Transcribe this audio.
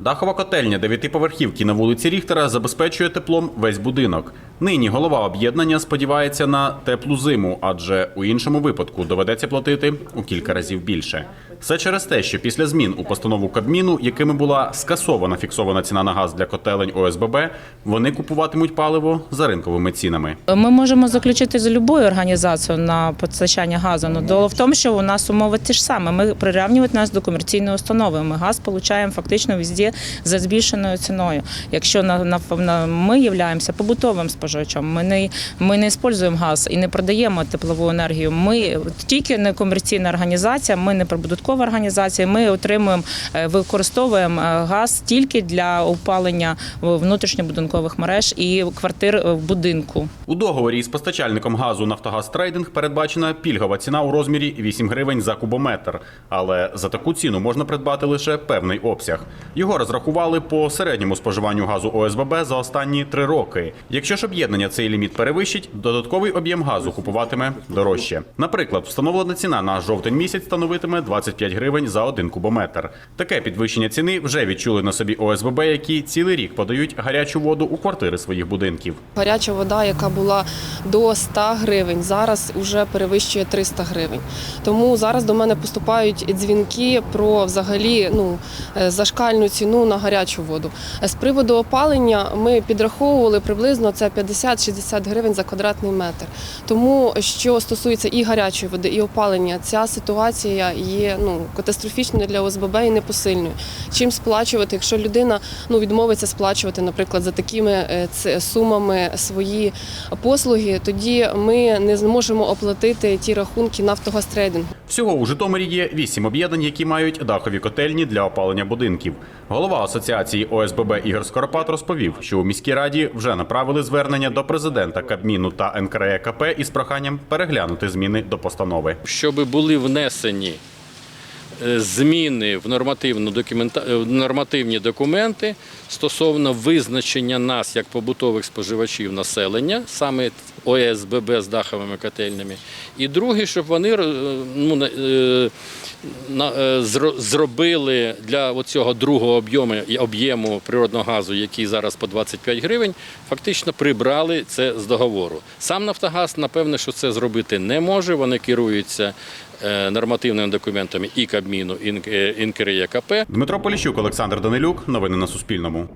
Дахова котельня дев'ятиповерхівки на вулиці Ріхтера забезпечує теплом весь будинок. Нині голова об'єднання сподівається на теплу зиму, адже у іншому випадку доведеться платити у кілька разів більше. Все через те, що після змін у постанову Кабміну, якими була скасована фіксована ціна на газ для котелень ОСББ, вони купуватимуть паливо за ринковими цінами. Ми можемо заключити з любою організацією на постачання газу. Ну, дело в тому, що у нас умови ті ж самі. Ми прирівнюють нас до комерційної установи. Ми газ получаємо фактично везде за збільшеною ціною. Якщо на, на, ми являємося побутовим споживачем, ми не ми не використовуємо газ і не продаємо теплову енергію. Ми тільки не комерційна організація, ми не прибуткова організація. Ми отримуємо, е, використовуємо е, газ тільки для опалення внутрішньобудинкових мереж і квартир е, в будинку. У договорі із постачальником газу Нафтогаз Трейдинг передбачена пільгова ціна у розмірі 8 гривень за кубометр. Але за таку ціну можна придбати лише певний обсяг. Його розрахували по середньому споживанню газу ОСББ за останні три роки. Якщо ж об'єднання цей ліміт перевищить, додатковий об'єм газу купуватиме дорожче. Наприклад, встановлена ціна на жовтень місяць становитиме 25 гривень за один кубометр. Таке підвищення ціни вже відчули на собі ОСББ, які цілий рік подають гарячу воду у квартири своїх будинків. Гаряча вода, яка була до 100 гривень, зараз вже перевищує 300 гривень. Тому зараз до мене поступають дзвінки про взагалі ну е, зашкальну ціну на гарячу воду. З приводу опалення ми підраховували приблизно це 50-60 гривень за квадратний метр. Тому що стосується і гарячої води, і опалення, ця ситуація є ну катастрофічною для ОСББ і непосильною. Чим сплачувати, якщо людина ну відмовиться сплачувати, наприклад, за такими е, сумами свої послуги, тоді ми не зможемо оплатити ті рахунки Нафтогазтрейдингу. Всього у Житомирі є вісім об'єднань, які мають дахові котельні для опалення будинків. Голова асоціації ОСББ Ігор Скоропад розповів, що у міській раді вже направили звернення до президента Кабміну та НКРЕКП із проханням переглянути зміни до постанови. щоб були внесені е, зміни в нормативну документа... е, в нормативні документи стосовно визначення нас як побутових споживачів населення, саме ОСББ з даховими котельнями. І друге, щоб вони е, ну, е, е, зробили для цього другого об'єму об'єму природного газу, який зараз по 25 гривень, фактично прибрали це з договору. Сам Нафтогаз, напевне, що це зробити не може. Вони керуються е, нормативними документами і Кабміну, і НКРЕКП. Дмитро Поліщук, Олександр Данилюк. Новини на Суспільному.